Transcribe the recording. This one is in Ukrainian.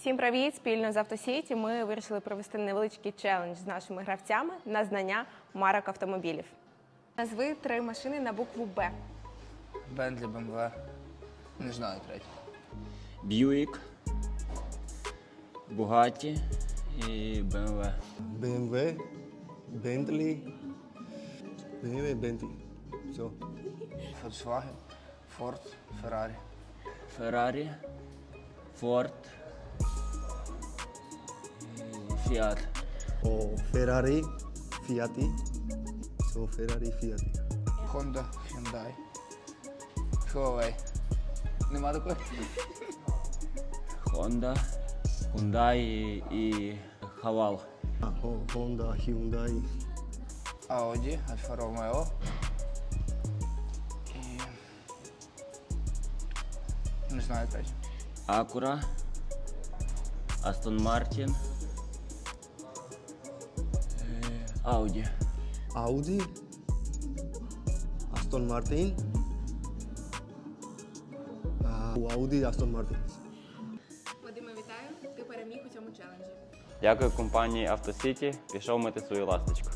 Всім привіт! Спільно з Автосіті ми вирішили провести невеличкий челендж з нашими гравцями на знання марок автомобілів. Назви три машини на букву Б. Бентлі, БМВ. Не знаю третє. Бьюік, Бугатті і БМВ. BMW, Bentley, BMW, Bentley. Все. Volkswagen, Ford, Ferrari. Феррарі, Форд і Фіат. O Ferrari, Fiat. So Ferrari, Fiat. Honda, Hyundai. Huawei. Нема такої? Honda, Hyundai і Хавал. Ah, Ho- Honda, Hyundai. Audi, Alfa Romeo. І... Не знаю третє. Акура, Астон Мартін, Ауді. Audi, Aston Martin. У Audi, Aston Martin. Вадиме, вітаю! Ти переміг у цьому челенджі. Дякую компанії Автосіті. Пішов мити свою ласточку.